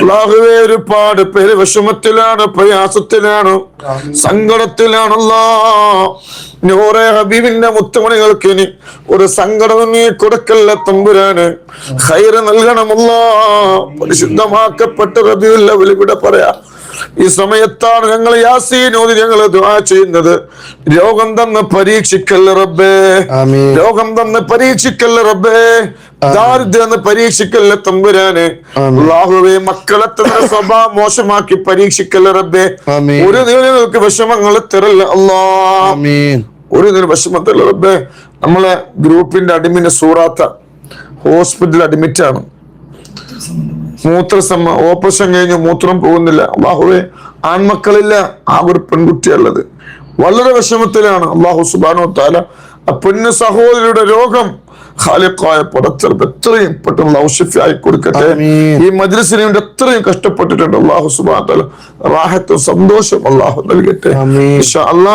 അള്ളാഹുവേ ഒരുപാട് പേര് വിഷമത്തിലാണ് പ്രയാസത്തിലാണ് സങ്കടത്തിലാണല്ലോ. നൂറെ ഹബീബിന്റെ മുത്തുമണികൾക്ക് ഇനി ഒരു സങ്കടം നീ കൊടുക്കല്ല തമ്പുരാന്? ഹൈറ് നൽകണമല്ലോ. പരിശുദ്ധമാക്കപ്പെട്ട റബിയുള്ള വിളിവിടെ പറയാ. ഈ സമയത്താണ് ഞങ്ങൾ യാസീനോതി ഞങ്ങൾ ദുആ ചെയ്യുന്നത്. രോഗം തന്ന് പരീക്ഷിക്കല്ല റബ്ബേ. രോഗം തന്ന് പരീക്ഷിക്കല്ല റബ്ബേ? ദാരിദ്ര്യം പരീക്ഷിക്കല്ലേ തമ്പുരാന്. അള്ളാഹുവേ മക്കളെ തന്നെ സ്വഭാവം മോശമാക്കി പരീക്ഷിക്കല്ല റബ്ബേ. ഒരു നിങ്ങൾക്ക് വിഷമങ്ങൾ തരല്ല ആമീൻ. ഒരു നില വിഷമത്തില്ല റബ്ബേ. നമ്മളെ ഗ്രൂപ്പിന്റെ അടിമിന് സൂറാത്ത ഹോസ്പിറ്റലിൽ അഡ്മിറ്റ് ആണ് മൂത്രസമ്മ ഓപ്പറേഷൻ കഴിഞ്ഞ് മൂത്രം പോകുന്നില്ല. അള്ളാഹുവെ ആൺമക്കളില്ല ആ ഒരു പെൺകുട്ടിയുള്ളത് വളരെ വിഷമത്തിലാണ് അള്ളാഹു സുബാനോ താല പെണ്ണ് സഹോദരിയുടെ രോഗം ഖാലിഖായ പടച്ചെറുപ്പ് എത്രയും പെട്ടെന്ന് ഔഷഫ്യായി കൊടുക്കട്ടെ. ഈ മജ്ലിസിന് വേണ്ടി എത്രയും കഷ്ടപ്പെട്ടിട്ടുണ്ട്. അള്ളാഹു സുബാത്തല താല റാഹത്തും സന്തോഷം അള്ളാഹു നൽകട്ടെ. അല്ലാ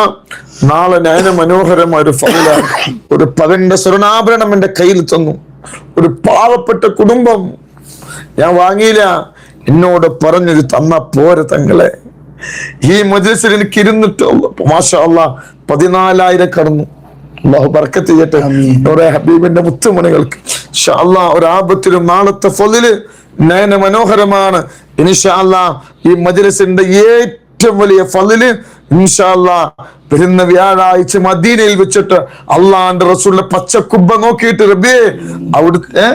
നാളെ നയന മനോഹരമായ ഒരു ഫല ഒരു പകന്റെ സ്വർണാഭരണം എന്റെ കയ്യിൽ തന്നു. ഒരു പാവപ്പെട്ട കുടുംബം ഞാൻ വാങ്ങിയില്ല. എന്നോട് പറഞ്ഞത് തന്ന പോരെ തങ്ങളെ. ഈ മജ്ലിസിൽ എനിക്ക് ഇരുന്നിട്ട് മാഷ അല്ലാ പതിനാലായിരം കടന്നു. അള്ളാഹു ബർക്കത്ത് ചെയ്യട്ടെ. ഓരോ ഹബീബിന്റെ മുത്തുമണികൾക്ക്. ഇൻഷാ അല്ലാ ഒരു ആപത്തിലും നാളത്തെ ഫലിൽ നയന മനോഹരമാണ്. ഇൻഷാ അല്ലാ ഈ മജ്ലിസിന്റെ ഏറ്റവും വലിയ ഫലിൽ ഇൻഷാ അല്ലാ വരുന്ന വ്യാഴാഴ്ച മദീനയിൽ വെച്ചിട്ട് അള്ളാന്റെ റസൂലിന്റെ പച്ചക്കുബ്ബ നോക്കിയിട്ട് റബിയെ അവിടുത്തെ?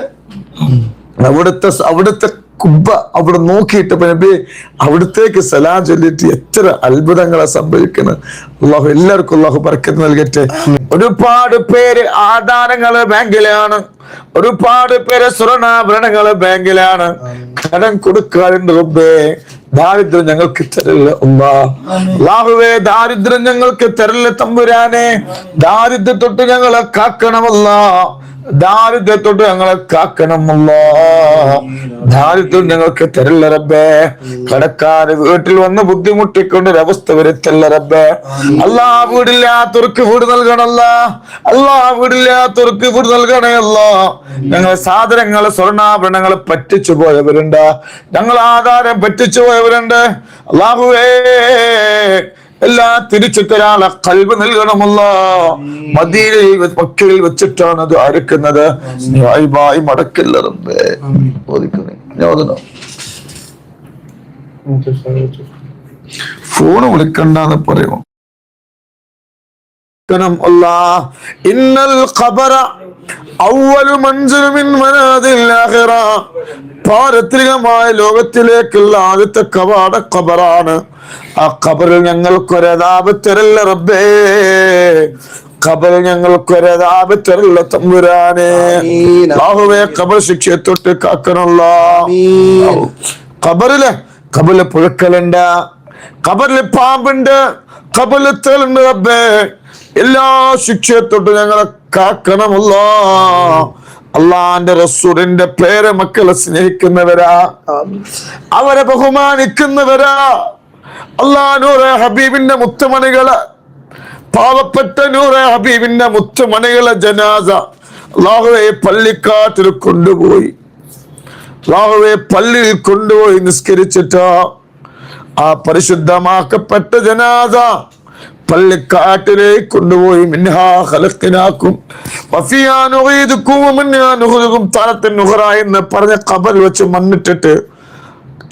അവിടുത്തെ അവിടുത്തെ കുബ്ബ അവിടെ നോക്കിയിട്ട് നബി അവിടത്തേക്ക് സലാം ചൊല്ലിയിട്ട് എത്ര അത്ഭുതങ്ങളാ സംഭവിക്കുന്നത്. അള്ളാഹു എല്ലാവർക്കും അള്ളാഹു പറക്കത്ത് നൽകട്ടെ. ഒരുപാട് പേര് ആധാരങ്ങൾ ബാങ്കിലാണ്. ഒരുപാട് പേര് സ്വർണാഭരണങ്ങൾ ബാങ്കിലാണ്. കടം കൊടുക്കാറുണ്ട് റബ്ബേ. ദാരിദ്ര്യം ഞങ്ങൾക്ക് തരൽ അള്ളാഹുവേ ദാരിദ്ര്യം ഞങ്ങൾക്ക് തരൽ തമ്പുരാനെ. ദാരിദ്ര്യത്തൊട്ട് ഞങ്ങളെ കാക്കണമല്ല. ദാരിദ്ര്യത്തോട്ട് ഞങ്ങളെ കാക്കണമല്ലോ. ദാരിദ്ര്യം ഞങ്ങൾക്ക് തരില്ല റബ്ബേ. കടക്കാര് വീട്ടിൽ വന്ന് ബുദ്ധിമുട്ടിക്കൊണ്ട് ഒരവസ്ഥ വരുത്തല്ല റബ്ബേ. അല്ലാ വീടില്ലാത്തവർക്ക് വീട് നൽകണല്ല. അല്ലാ വീടില്ലാത്തവർക്ക് വീട് നൽകണയല്ല. ഞങ്ങൾ സാധനങ്ങൾ സ്വർണാഭരണങ്ങൾ പറ്റിച്ചു പോയവരുണ്ട്. ഞങ്ങൾ ആധാരം പറ്റിച്ചു പോയവരുണ്ട്. അള്ളാഹുവേ എല്ലാം തിരിച്ചിട്ടൊരാളെ കൽവ് നൽകണമല്ല മദീനയിൽ പക്ഷിയിൽ വെച്ചിട്ടാണ് അത് അരക്കുന്നത് ന്യായമായി മടക്കില്ല ചോദിക്കുന്നേ ഫോൺ വിളിക്കണ്ടെന്ന് പറയുമോ ക്കണം അല്ലാ ഇന്നൽ ഖബറ ഔവലു മൻസിലു മിൻ മനാദിൽ ആഖിറ. പാരത്രികമായ ലോകത്തിലേക്കുള്ള ആദ്യത്തെ കവാട ഖബറാണ്. ആ ഖബറിൽ ഞങ്ങൾക്കൊരതാപത്തരല്ല റബ്ബേ. ഖബറിൽ ഞങ്ങൾക്കൊരതാപത്തരല്ല തമ്പുരാനെ. ബാഹുവേ ഖബർ ശിക്ഷയെ തൊട്ട് കാക്കണല്ല. ഖബറിൽ ഖബറിൽ പുഴുക്കലുണ്ട്. ഖബറിൽ പാമ്പുണ്ട്. ഖബറിൽ തെളുണ്ട് റബ്ബേ. എല്ലാ ശിക്ഷയെ തൊട്ട് ഞങ്ങളെ കാക്കണമല്ല. അള്ളാന്റെ റസൂലിന്റെ പേരെ മക്കളെ സ്നേഹിക്കുന്നവരാ. അവരെ ബഹുമാനിക്കുന്നവരാ. അള്ളാ നൂറെ ഹബീബിന്റെ മുത്തുമണികൾ പാവപ്പെട്ട നൂറെ ഹബീബിന്റെ മുത്തുമണികളെ ജനാസ അള്ളാഹുവെ പള്ളിക്കാട്ടിൽ കൊണ്ടുപോയി. അള്ളാഹുവെ പള്ളിയിൽ കൊണ്ടുപോയി നിസ്കരിച്ചിട്ട്. ആ പരിശുദ്ധമാക്കപ്പെട്ട ജനാദ പള്ളിക്കാട്ടിലേക്ക് കൊണ്ടുപോയി മിൻഹാ ഖലഖ്നാക്കും. വഫിയാ നുഈദുക്കും വമിൻഹാ നുഖ്രിജുക്കും തറത്തൻ നുഖറ എന്ന് പറഞ്ഞ കബൽ വെച്ച് മണ്ണിട്ടിട്ട്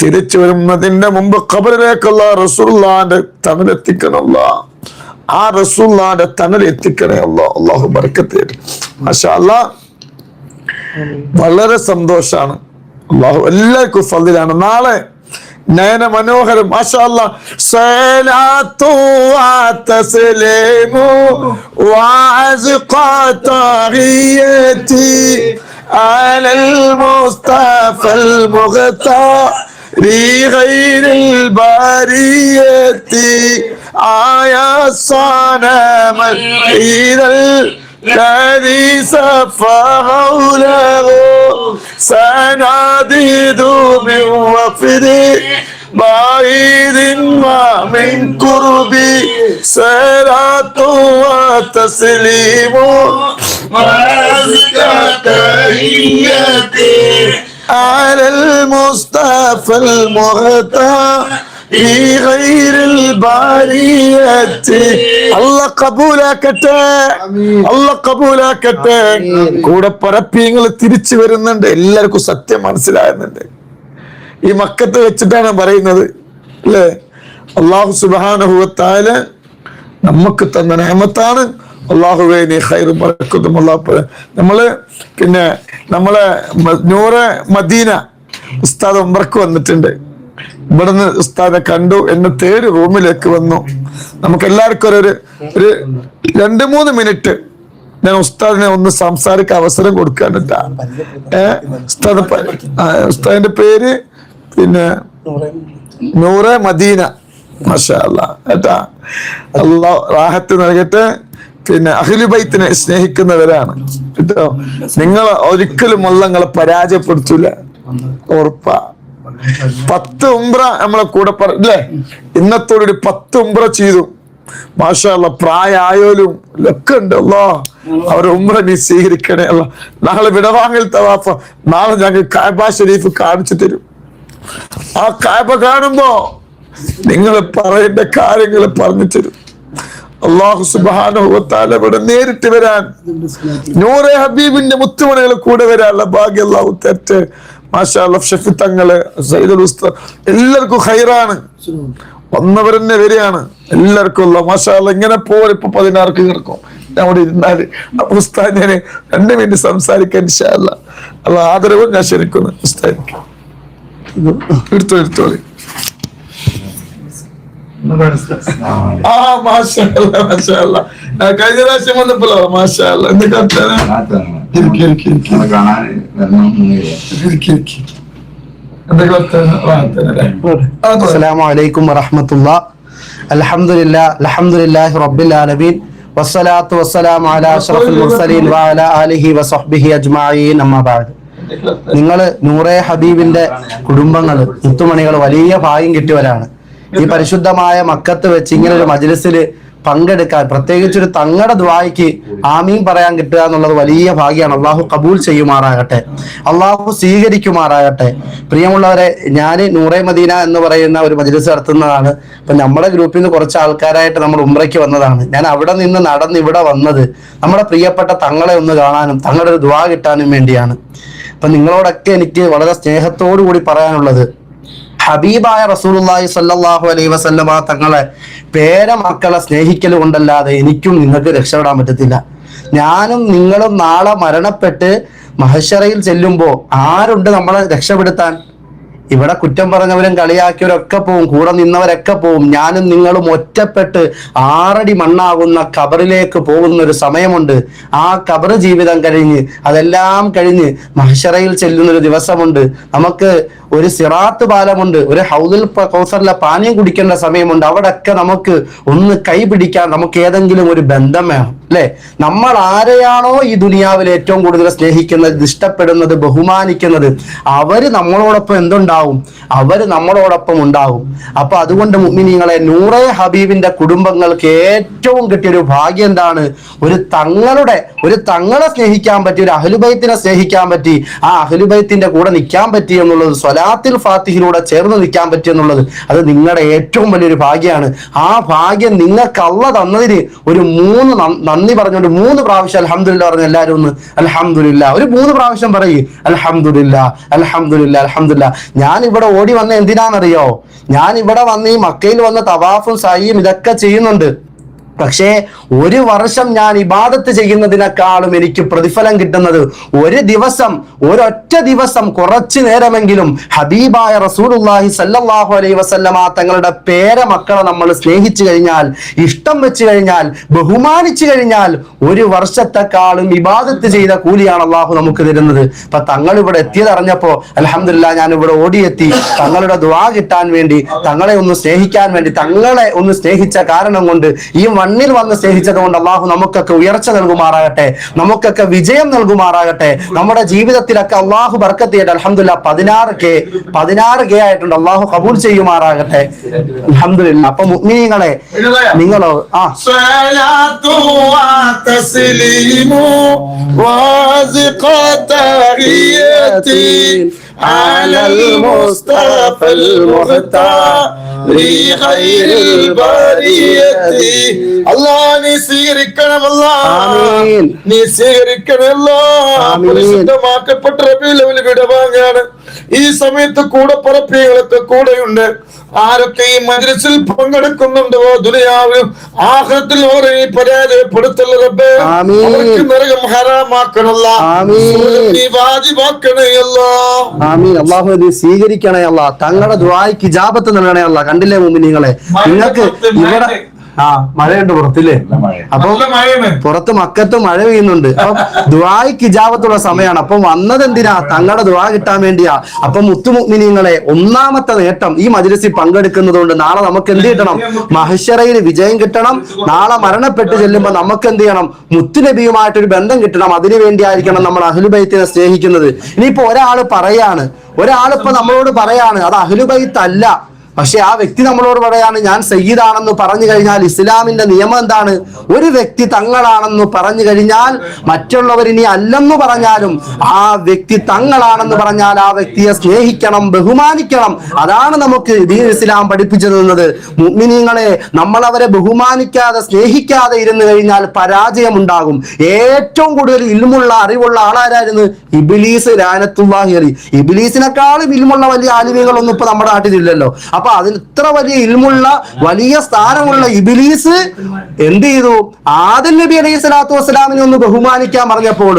തിരിച്ചു വരുന്നതിന്റെ മുമ്പ് കബലിലേക്കുള്ള റസൂലുള്ളാന്റെ തണലെത്തിക്കണമല്ല ആ റസൂലുള്ളാന്റെ തണൽ എത്തിക്കണേ അല്ലാ അള്ളാഹു ബർക്കത്ത് മാഷാ അല്ലാ വളരെ സന്തോഷാണ്. അള്ളാഹു എല്ലാവർക്കും ഫതിലാണ്. നാളെ നയന മനോഹരം മാഷാല്ല സലാത്തു വതസ്ലീമു വഅസ്ഖാതഹിയതി അലൽ മുസ്തഫൽ മുഖ്താർ غير البرية آيا صنم إذا الذي سفه له سناديد من وفد بعيد ومن قرب صلاة وتسليم. وأزكى تحياتي على المصطفى المختار അല്ല കബൂലാക്കട്ടെ. അല്ല കബൂലാക്കട്ടെ. കൂടെ പരപ്പിയങ്ങൾ തിരിച്ചു വരുന്നുണ്ട്. എല്ലാവർക്കും സത്യം മനസ്സിലാകുന്നുണ്ട്. ഈ മക്കത്ത് വെച്ചിട്ടാണ് പറയുന്നത്. അല്ലേ? അള്ളാഹു സുബാനുഭവത്താൽ നമുക്ക് തന്ന നേമത്താണ്. അള്ളാഹുവേ നീ ഹൈറും പറക്കത്തും നമ്മൾ പിന്നെ നമ്മളെ നൂറ് മദീന ഉസ്താദ് ഉമർക്ക് വന്നിട്ടുണ്ട്. ഇവിടുന്ന് ഉസ്താദെ കണ്ടു എന്നെ തേര് റൂമിലേക്ക് വന്നു. നമുക്ക് എല്ലാവർക്കും ഒരു ഒരു രണ്ട് മൂന്ന് മിനിറ്റ് ഞാൻ ഉസ്താദിനെ ഒന്ന് സംസാരിക്കാൻ അവസരം കൊടുക്കാനില്ല ഉസ്താദ് ഉസ്താദിന്റെ പേര് പിന്നെ നൂറ് മദീന. മാഷാ ഏട്ടാ റാഹത്ത് നൽകട്ടെ. പിന്നെ അഖിലുബൈത്തിനെ സ്നേഹിക്കുന്നവരാണ്. കേട്ടോ? നിങ്ങൾ ഒരിക്കലും അള്ളങ്ങളെ പരാജയപ്പെടുത്തൂല. ഉറപ്പാ. പത്ത് ഉംബ്ര നമ്മളെ കൂടെ പറഞ്ഞില്ലേ ഇന്നത്തോടൊരു പത്ത് ഉംബ്ര ചെയ്തു. മാഷല്ല പ്രായമായാലും ഒക്കെ ഉണ്ട് അല്ലോ. അവർ ഉമ്ര നീ സ്വീകരിക്കണേ അല്ല. നാളെ വിടവാങ്ങൽ തവാഫ. നാളെ ഞങ്ങൾ കായബ ഷരീഫ് കാണിച്ചു തരും. ആ കായബ കാണുമ്പോ നിങ്ങൾ പറയേണ്ട കാര്യങ്ങൾ പറഞ്ഞു തരും. അള്ളാഹു സുബാനുഭവത്താല ഇവിടെ നേരിട്ട് വരാൻ. നൂറെ ഹബീബിന്റെ മുത്തുമണികൾ കൂടെ വരാനുള്ള ഭാഗ്യ അള്ളാഹു തെറ്റ് മാഷാ ഷെഫി തങ്ങൾ സൈദുൽ ഉസ്താദ് എല്ലാവർക്കും ഹൈറാണ്. വന്നവർ തന്നെ വരികയാണ്. എല്ലാവർക്കും ഉള്ള മാഷാല്ല ഇങ്ങനെ പോലെ ഇപ്പൊ പതിനാർക്ക് കിടക്കും. ഞാൻ അവിടെ ഇരുന്നാൽ. ഉസ്താദ് ഞാൻ രണ്ട് മിനിറ്റ് സംസാരിക്കാൻ ഇൻഷാ അല്ലാ ആദരവും ഞാൻ ക്ഷണിക്കുന്നു. ഉസ്താദിക്ക് എടുത്തോ എടുത്തോളി ആ മാഷാ മാഷാല്ല മാഷാ അല്ലാ. ആ, കഴിഞ്ഞ പ്രാവശ്യം വന്നപ്പോഴോ മാഷാല്ല. എന്തൊക്കെ കാണാൻ വരണം. അസ്സലാമു അലൈക്കും വറഹ്മത്തുള്ള അൽഹംദുലില്ലാ അൽഹംദുലില്ലാഹി റബ്ബിൽ ആലമീൻ വസ്സലാത്തു വസ്സലാമു അലാ അഷ്റഫിൽ മുർസലീൻ വഅലാ ആലിഹി വസഹ്ബിഹി അജ്മഈൻ അമ്മാ ബഅദ് നിങ്ങൾ നൂറെ ഹബീബിന്റെ കുടുംബങ്ങൾ മുത്തുമണികൾ വലിയ ഭാഗ്യം കിട്ടിയവരാണ്. ഈ പരിശുദ്ധമായ മക്കത്ത് വെച്ച് ഇങ്ങനെ ഒരു മജ്ലിസിൽ പങ്കെടുക്കാൻ പ്രത്യേകിച്ച് ഒരു തങ്ങളുടെ ദ്വായ്ക്ക് ആമീൻ പറയാൻ കിട്ടുക എന്നുള്ളത് വലിയ ഭാഗ്യമാണ്. അള്ളാഹു കബൂൽ ചെയ്യുമാറാകട്ടെ. അള്ളാഹു സ്വീകരിക്കുമാറാകട്ടെ. പ്രിയമുള്ളവരെ ഞാൻ നൂറെ മദീന എന്ന് പറയുന്ന ഒരു മജ്ലിസ് നടത്തുന്നതാണ്. ഇപ്പം നമ്മുടെ ഗ്രൂപ്പിൽ നിന്ന് കുറച്ച് ആൾക്കാരായിട്ട് നമ്മൾ ഉമ്രയ്ക്ക് വന്നതാണ്. ഞാൻ അവിടെ നിന്ന് നടന്ന് ഇവിടെ വന്നത് നമ്മുടെ പ്രിയപ്പെട്ട തങ്ങളെ ഒന്ന് കാണാനും തങ്ങളുടെ ഒരു ദ്വാ കിട്ടാനും വേണ്ടിയാണ്. അപ്പൊ നിങ്ങളോടൊക്കെ എനിക്ക് വളരെ സ്നേഹത്തോടു കൂടി പറയാനുള്ളത് ഹബീബായ റസൂലുള്ളാഹി സ്വല്ലല്ലാഹു അലൈഹി വസല്ലമ തങ്ങളെ പേരമക്കളെ സ്നേഹിക്കൽ കൊണ്ടല്ലാതെ എനിക്കും നിങ്ങൾക്ക് രക്ഷപ്പെടാൻ പറ്റത്തില്ല. ഞാനും നിങ്ങളും നാളെ മരണപ്പെട്ട് മഹശറയിൽ ചെല്ലുമ്പോൾ ആരുണ്ട് നമ്മളെ രക്ഷപ്പെടുത്താൻ? ഇവിടെ കുറ്റം പറഞ്ഞവരും കളിയാക്കിയവരൊക്കെ പോവും കൂടെ നിന്നവരൊക്കെ പോവും. ഞാനും നിങ്ങളും ഒറ്റപ്പെട്ട് ആറടി മണ്ണാകുന്ന കബറിലേക്ക് പോകുന്ന ഒരു സമയമുണ്ട്. ആ കബറ് ജീവിതം കഴിഞ്ഞ് അതെല്ലാം കഴിഞ്ഞ് മഹഷറയിൽ ചെല്ലുന്ന ഒരു ദിവസമുണ്ട്. നമുക്ക് ഒരു സിറാത്ത് പാലമുണ്ട് ഒരു ഹൗസിൽ കൗസറിലെ പാനീയം കുടിക്കേണ്ട സമയമുണ്ട്. അവിടെയൊക്കെ നമുക്ക് ഒന്ന് കൈ പിടിക്കാൻ നമുക്ക് ഏതെങ്കിലും ഒരു ബന്ധം വേണം അല്ലെ? നമ്മൾ ആരെയാണോ ഈ ദുനിയാവിൽ ഏറ്റവും കൂടുതൽ സ്നേഹിക്കുന്നത് ഇഷ്ടപ്പെടുന്നത് ബഹുമാനിക്കുന്നത്? അവർ നമ്മളോടൊപ്പം എന്തുണ്ടാവും അവർ നമ്മളോടൊപ്പം ഉണ്ടാവും. അപ്പൊ അതുകൊണ്ട് മുഅ്മിനീങ്ങളെ നൂറെ ഹബീബിന്റെ കുടുംബങ്ങൾക്ക് ഏറ്റവും കിട്ടിയ ഒരു ഭാഗ്യം എന്താണ്? ഒരു തങ്ങളുടെ ഒരു തങ്ങളെ സ്നേഹിക്കാൻ പറ്റി ഒരു അഹലുബൈത്തിനെ സ്നേഹിക്കാൻ പറ്റി ആ അഹ്ലുബൈത്തിന്റെ കൂടെ നിൽക്കാൻ പറ്റി എന്നുള്ളത് സ്വലാത്തിൽ ഫാത്തിഹിലൂടെ ചേർന്ന് നിൽക്കാൻ പറ്റി എന്നുള്ളത് അത് നിങ്ങളുടെ ഏറ്റവും വലിയൊരു ഭാഗ്യമാണ്. ആ ഭാഗ്യം നിങ്ങൾക്ക് അള്ള തന്നതിന് ഒരു മൂന്ന് നന്ദി പറഞ്ഞുകൊണ്ട് മൂന്ന് പ്രാവശ്യം അലഹമില്ല പറഞ്ഞു എല്ലാവരും ഒന്ന് അലഹമില്ല ഒരു മൂന്ന് പ്രാവശ്യം പറയും അലഹമില്ല അലഹമില്ല അൽഹംദുലില്ലാ ഞാൻ ഇവിടെ ഓടി വന്ന എന്തിനാണെന്നറിയോ? ഞാൻ ഇവിടെ വന്ന് ഈ മക്കയിൽ വന്ന തവാഫും സായിയും ഇതൊക്കെ ചെയ്യുന്നുണ്ട്. പക്ഷേ ഒരു വർഷം ഞാൻ ഇബാദത്ത് ചെയ്യുന്നതിനേക്കാളും എനിക്ക് പ്രതിഫലം കിട്ടുന്നത് ഒരു ദിവസം ഒരൊറ്റ ദിവസം കുറച്ചു നേരമെങ്കിലും ഹബീബായ റസൂലുള്ളാഹി സല്ലല്ലാഹു അലൈഹി വസല്ലമ തങ്ങളുടെ പേര മക്കളെ നമ്മൾ സ്നേഹിച്ചു കഴിഞ്ഞാൽ ഇഷ്ടം വെച്ച് കഴിഞ്ഞാൽ ബഹുമാനിച്ചു കഴിഞ്ഞാൽ ഒരു വർഷത്തെക്കാളും ഇബാദത്ത് ചെയ്ത കൂലിയാണ് അള്ളാഹു നമുക്ക് തരുന്നത്. ഇപ്പൊ തങ്ങൾ ഇവിടെ എത്തിയത് അറിഞ്ഞപ്പോ അലഹമില്ല ഞാൻ ഇവിടെ ഓടിയെത്തി തങ്ങളുടെ ദ്വാ കിട്ടാൻ വേണ്ടി തങ്ങളെ ഒന്ന് സ്നേഹിക്കാൻ വേണ്ടി തങ്ങളെ ഒന്ന് സ്നേഹിച്ച കാരണം കൊണ്ട് ഈ മണ്ണിൽ വന്ന് സ്നേഹിച്ചത് കൊണ്ട് അള്ളാഹു നമുക്കൊക്കെ ഉയർച്ച നൽകുമാറാകട്ടെ നമുക്കൊക്കെ വിജയം നൽകുമാറാകട്ടെ നമ്മുടെ ജീവിതത്തിലൊക്കെ അള്ളാഹു ബർക്കത്ത് ചെയ്യട്ടെ അലഹമില്ല പതിനാറ് കെ പതിനാറ് കെ ആയിട്ടുണ്ട് അള്ളാഹു കബൂൽ ചെയ്യുമാറാകട്ടെ അലഹമില്ല അപ്പൊ മുഗ്നീങ്ങളെ നിങ്ങളോ ആ صلاة وتسليم وازق تحياتي على المصطفى المختار خير البرية الله നീ സ്വീകരിക്കണമല്ല ആമീൻ. നീ സ്വീകരിക്കണമല്ല ആമീൻ. പരിശുദ്ധമാക്കപ്പെട്ട റബീലവൽ വിടവാങ്ങാണ് ഈ സമയത്ത് കൂടെ പറപ്പികളൊക്കെ കൂടെയുണ്ട്. ആരൊക്കെ ഈ മദ്രസിൽ പങ്കെടുക്കുന്നുണ്ടോ? ദുനിയാവിലും ആഹ്ലത്തിൽ ഓരോ പരാജയപ്പെടുത്തല്ല റബ്ബേ. അവർക്ക് നരകം ഹറാമാക്കണല്ല. നീ വാജിബാക്കണയല്ലോ ആമീൻ. അള്ളാഹു നീ സ്വീകരിക്കണേ അല്ല. തങ്ങളുടെ ദ്വായ്ക്ക് ജാപത്ത് നൽകണേ അല്ല. കണ്ടില്ലേ മുമ്പ് നിങ്ങളെ നിങ്ങൾക്ക് ഇവിടെ ആ മഴയുണ്ട് പുറത്തില്ലേ? അപ്പൊ പുറത്ത് മക്കത്ത് മഴ പെയ്യുന്നുണ്ട്. അപ്പൊ ദുബായിക്ക് ഇജാബത്തുള്ള സമയമാണ് അപ്പൊ വന്നത് എന്തിനാ തങ്ങളുടെ ദുബായ് കിട്ടാൻ വേണ്ടിയാ. അപ്പൊ മുത്തുമുഗ്നിങ്ങളെ ഒന്നാമത്തെ നേട്ടം ഈ മജിലിസിൽ പങ്കെടുക്കുന്നത് കൊണ്ട് നാളെ നമുക്ക് എന്ത് കിട്ടണം? മഹിഷറയിൽ വിജയം കിട്ടണം. നാളെ മരണപ്പെട്ട് ചെല്ലുമ്പോൾ നമുക്ക് എന്ത് ചെയ്യണം? മുത്തുനബിയുമായിട്ടൊരു ബന്ധം കിട്ടണം. അതിനു വേണ്ടിയായിരിക്കണം നമ്മൾ അഹ്ലുബൈത്തിനെ സ്നേഹിക്കുന്നത്. ഇനിയിപ്പോ ഒരാൾ പറയാണ്. ഒരാളിപ്പോ നമ്മളോട് പറയാണ്. അത് അഹ്ലുബൈത്ത് അല്ല പക്ഷെ ആ വ്യക്തി നമ്മളോട് പറയാണ് ഞാൻ സയ്യിദാണെന്ന് പറഞ്ഞു കഴിഞ്ഞാൽ ഇസ്ലാമിന്റെ നിയമം എന്താണ്? ഒരു വ്യക്തി തങ്ങളാണെന്ന് പറഞ്ഞു കഴിഞ്ഞാൽ മറ്റുള്ളവർ ഇനി അല്ലെന്ന് പറഞ്ഞാലും ആ വ്യക്തി തങ്ങളാണെന്ന് പറഞ്ഞാൽ ആ വ്യക്തിയെ സ്നേഹിക്കണം ബഹുമാനിക്കണം. അതാണ് നമുക്ക് ദീൻ ഇസ്ലാം പഠിപ്പിച്ചു തന്നത്. മുഅ്മിനീങ്ങളെ നമ്മൾ അവരെ ബഹുമാനിക്കാതെ സ്നേഹിക്കാതെ ഇരുന്ന് കഴിഞ്ഞാൽ പരാജയം ഉണ്ടാകും ഏറ്റവും കൂടുതൽ ഇൽമുള്ള അറിവുള്ള ആളാരായിരുന്നു ഇബിലീസ് ലാനത്തുല്ലാഹി അലി ഇബിലീസിനെക്കാളും ഇൽമുള്ള വലിയ ആലിമ്യങ്ങളൊന്നും ഇപ്പൊ നമ്മുടെ നാട്ടിലില്ലല്ലോ. അപ്പൊ അതിന് ഇത്ര വലിയ ഇൽമുള്ള വലിയ സ്ഥാനമുള്ള ഇബിലീസ് എന്ത് ചെയ്തു? ആദിൽ നബി അലൈഹി സ്വലാത്തു വസ്സലാമിനെ ഒന്ന് ബഹുമാനിക്കാൻ പറഞ്ഞപ്പോൾ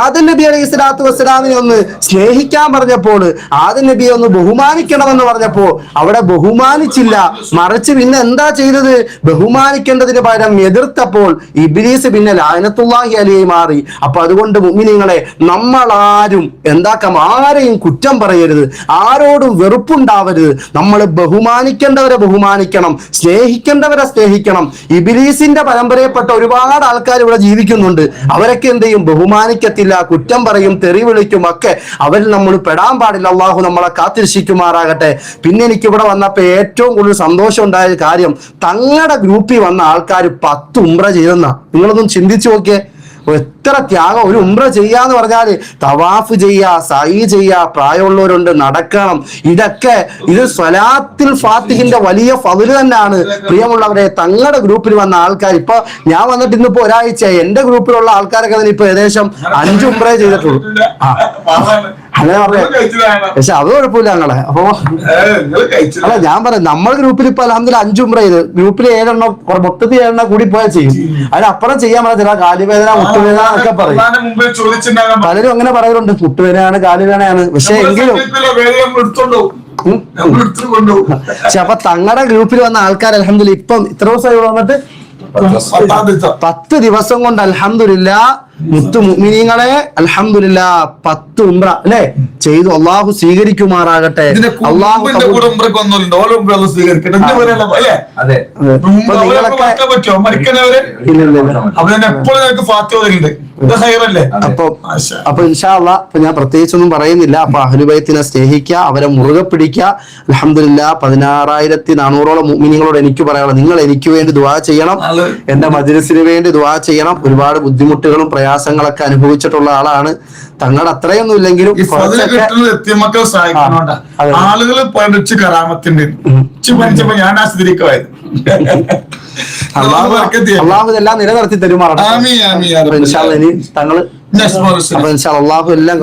ആദിൽ നബി അലൈഹി സ്വലാത്തു വസ്സലാമിനെ ഒന്ന് സ്നേഹിക്കാൻ പറഞ്ഞപ്പോൾ ആദിൽ നബിയെ ഒന്ന് ബഹുമാനിക്കണമെന്ന് പറഞ്ഞപ്പോൾ അവിടെ ബഹുമാനിച്ചില്ല. മറിച്ച് പിന്നെ എന്താ ചെയ്തത്? ബഹുമാനിക്കേണ്ടതിന് പകരം എതിർത്തപ്പോൾ ഇബിലീസ് പിന്നെ ലായനത്തുള്ളാഹി അലിയായി മാറി. അപ്പൊ അതുകൊണ്ട് മുമ്മിനിങ്ങളെ നമ്മൾ ആരും എന്താക്കാം? ആരെയും കുറ്റം പറയരുത്. ആരോടും വെറുപ്പുണ്ടാവരുത്. നമ്മൾ ബഹുമാനിക്കേണ്ടവരെ ബഹുമാനിക്കണം സ്നേഹിക്കേണ്ടവരെ സ്നേഹിക്കണം. ഇബിലീസിന്റെ പരമ്പരയെപ്പെട്ട ഒരുപാട് ആൾക്കാർ ഇവിടെ ജീവിക്കുന്നുണ്ട്. അവരൊക്കെ എന്ത് ചെയ്യും? ബഹുമാനിക്കത്തില്ല കുറ്റം പറയും തെറി വിളിക്കും ഒക്കെ അവരിൽ നമ്മൾ പെടാൻ പാടില്ല. അള്ളാഹു നമ്മളെ കാത്തിരക്ഷിക്കുമാറാകട്ടെ പിന്നെ എനിക്ക് ഇവിടെ വന്നപ്പോൾ ഏറ്റവും കൂടുതൽ സന്തോഷം ഉണ്ടായ കാര്യം തങ്ങളുടെ ഗ്രൂപ്പിൽ വന്ന ആൾക്കാർ പത്ത് ഉംറ ചെയ്തെന്നാ. നിങ്ങളൊന്നും ചിന്തിച്ചു നോക്കിയേ. എത്ര ത്യാഗം. ഒരു ഉംറ ചെയ്യാന്ന് പറഞ്ഞാൽ തവാഫ് ചെയ്യാ സൈ ചെയ്യാ പ്രായമുള്ളവരുണ്ട് നടക്കണം. ഇതൊക്കെ ഇത് സ്വലാത്തിൽ ഫാത്തിഹിന്റെ വലിയ ഫതിൽ തന്നെയാണ്. പ്രിയമുള്ളവരെ തങ്ങളുടെ ഗ്രൂപ്പിൽ വന്ന ആൾക്കാർ ഇപ്പൊ ഞാൻ വന്നിട്ട് ഇന്നിപ്പോ ഒരാഴ്ച എന്റെ ഗ്രൂപ്പിലുള്ള ആൾക്കാരൊക്കെ തന്നെ ഇപ്പൊ ഏകദേശം അഞ്ച് ഉംറേ ചെയ്തിട്ടുള്ളൂ. അങ്ങനെ പറഞ്ഞേ പക്ഷെ അത് കുഴപ്പമില്ല ഞങ്ങളെ. അപ്പൊ അല്ല ഞാൻ പറയാം നമ്മുടെ ഗ്രൂപ്പിൽ ഇപ്പൊ അലഹമില്ല അഞ്ചും ചെയ്ത് ഗ്രൂപ്പിൽ ഏഴെണ്ണം മൊത്തത്തിൽ ഏഴെണ്ണം കൂടി പോയാൽ ചെയ്യും. അതിനപ്പുറം ചെയ്യാൻ പറ്റത്തില്ല കാലുവേദന മുട്ടുവേദന എന്നൊക്കെ പറയും. പലരും അങ്ങനെ പറയുന്നുണ്ട് മുട്ടുവേദനയാണ് കാലുവേദനയാണ്. പക്ഷെ എങ്കിലും പക്ഷെ അപ്പൊ തങ്ങളുടെ ഗ്രൂപ്പിൽ വന്ന ആൾക്കാർ അലഹമില്ല ഇപ്പം ഇത്ര ദിവസമായി വന്നിട്ട് പത്ത് ദിവസം കൊണ്ട് അൽഹംദുലില്ല മുത്തു മുഅ്മിനീങ്ങളെ അൽഹംദുലില്ല പത്ത് ഉംറ അല്ലെ? ചെയ്തു അള്ളാഹു സ്വീകരിക്കുമാറാകട്ടെ. അള്ളാഹു അപ്പൊ അപ്പൊ. അപ്പൊ ഇൻഷാല്ല ഇപ്പൊ ഞാൻ പ്രത്യേകിച്ചൊന്നും പറയുന്നില്ല. അപ്പൊ അഹ്ലുബൈത്തിനെ സ്നേഹിക്കുക അവരെ മുറുകെ പിടിക്കുക. അലഹമില്ല പതിനാറായിരത്തി നാനൂറോളം മുഅ്മിനീങ്ങളോട് എനിക്ക് പറയാനുള്ളത്. നിങ്ങൾ എനിക്ക് വേണ്ടി ദുആ ചെയ്യണം. എന്റെ മജ്ലിസിന് വേണ്ടി ദുആ ചെയ്യണം. ഒരുപാട് ബുദ്ധിമുട്ടുകളും പ്രയാസങ്ങളൊക്കെ അനുഭവിച്ചിട്ടുള്ള ആളാണ്. തങ്ങളുടെ അത്രയൊന്നും ഇല്ലെങ്കിലും ആളുകൾ പഠിച്ച് കറാമത്തിന്റെ ഇച്ച് പഠിച്ചപ്പോ ഞാൻ ആസ്വദിക്കുമായിരുന്നു. അള്ളാഹു അള്ളാഹു ഇതെല്ലാം നിലനിർത്തി തരുമാറാണ്. ഇനി തങ്ങൾ അള്ളാഹു എല്ലാം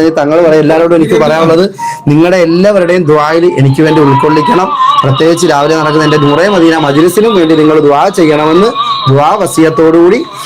ഇനി തങ്ങൾ പറയാം. എല്ലാവരോടും എനിക്ക് പറയാനുള്ളത് നിങ്ങളുടെ എല്ലാവരുടെയും ദ്വായിൽ എനിക്ക് വേണ്ടി ഉൾക്കൊള്ളിക്കണം. പ്രത്യേകിച്ച് രാവിലെ നടക്കുന്ന എന്റെ നൂറേ മദീന മജിലിസിനും വേണ്ടി നിങ്ങൾ ദ്വാ ചെയ്യണമെന്ന് ദ്വാ വസിയത്തോടുകൂടി